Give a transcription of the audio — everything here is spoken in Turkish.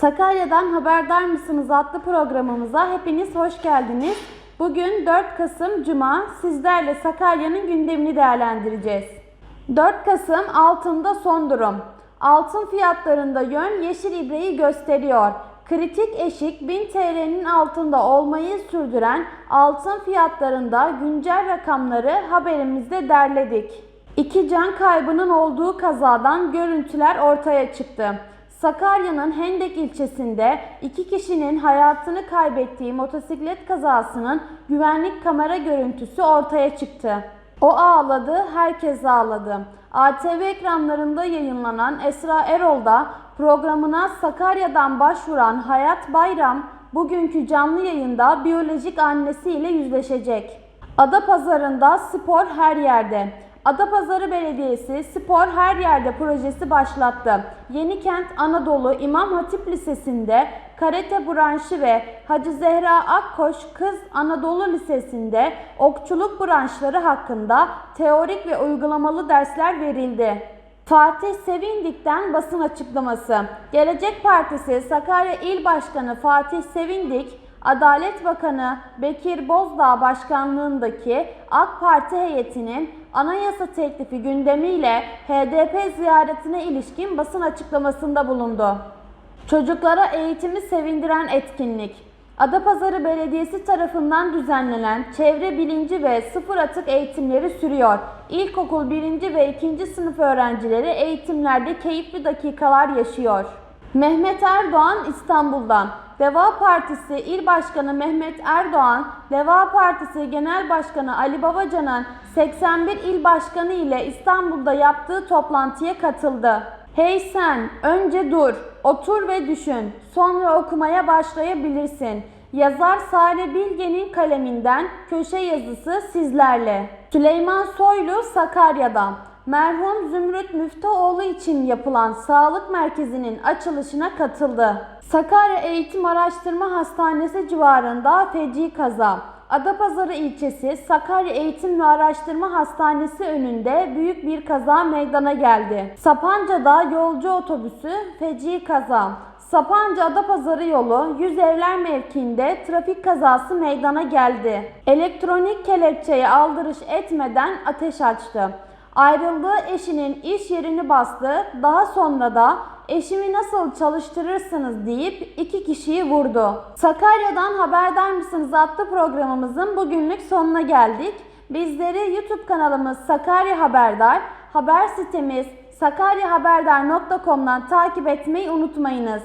Sakarya'dan haberdar mısınız adlı programımıza hepiniz hoş geldiniz. Bugün 4 Kasım Cuma sizlerle Sakarya'nın gündemini değerlendireceğiz. 4 Kasım altında son durum. Altın fiyatlarında yön yeşil ibreyi gösteriyor. Kritik eşik 1000 TL'nin altında olmayı sürdüren altın fiyatlarında güncel rakamları haberimizde derledik. İki can kaybının olduğu kazadan görüntüler ortaya çıktı. Sakarya'nın Hendek ilçesinde iki kişinin hayatını kaybettiği motosiklet kazasının güvenlik kamera görüntüsü ortaya çıktı. O ağladı, herkes ağladı. ATV ekranlarında yayınlanan Esra Erol da programına Sakarya'dan başvuran Hayat Bayram bugünkü canlı yayında biyolojik annesiyle yüzleşecek. Adapazarı'nda spor her yerde. Adapazarı Belediyesi Spor Her Yerde projesi başlattı. Yenikent Anadolu İmam Hatip Lisesi'nde karate branşı ve Hacı Zehra Akkoş Kız Anadolu Lisesi'nde okçuluk branşları hakkında teorik ve uygulamalı dersler verildi. Fatih Sevindik'ten basın açıklaması. Gelecek Partisi Sakarya İl Başkanı Fatih Sevindik, Adalet Bakanı Bekir Bozdağ başkanlığındaki AK Parti heyetinin anayasa teklifi gündemiyle HDP ziyaretine ilişkin basın açıklamasında bulundu. Çocuklara eğitimi sevindiren etkinlik. Adapazarı Belediyesi tarafından düzenlenen çevre bilinci ve sıfır atık eğitimleri sürüyor. İlkokul 1. ve 2. sınıf öğrencileri eğitimlerde keyifli dakikalar yaşıyor. Mehmet Erdoğan İstanbul'dan. Deva Partisi İl Başkanı Mehmet Erdoğan, Deva Partisi Genel Başkanı Ali Babacan'ın 81 il başkanı ile İstanbul'da yaptığı toplantıya katıldı. Hey sen, önce dur, otur ve düşün, sonra okumaya başlayabilirsin. Yazar Sare Bilge'nin kaleminden köşe yazısı sizlerle. Süleyman Soylu Sakarya'dan. Merhum Zümrüt Müftüoğlu için yapılan sağlık merkezinin açılışına katıldı. Sakarya Eğitim Araştırma Hastanesi civarında feci kaza. Adapazarı ilçesi Sakarya Eğitim ve Araştırma Hastanesi önünde büyük bir kaza meydana geldi. Sapanca'da yolcu otobüsü feci kaza. Sapanca Adapazarı yolu 100 evler mevkiinde trafik kazası meydana geldi. Elektronik kelepçeye aldırış etmeden ateş açtı. Ayrıldığı eşinin iş yerini bastı. Daha sonra da eşimi nasıl çalıştırırsınız deyip iki kişiyi vurdu. Sakarya'dan haberdar mısınız adlı programımızın bugünlük sonuna geldik. Bizleri YouTube kanalımız Sakarya Haberdar, haber sitemiz sakaryahaberdar.com'dan takip etmeyi unutmayınız.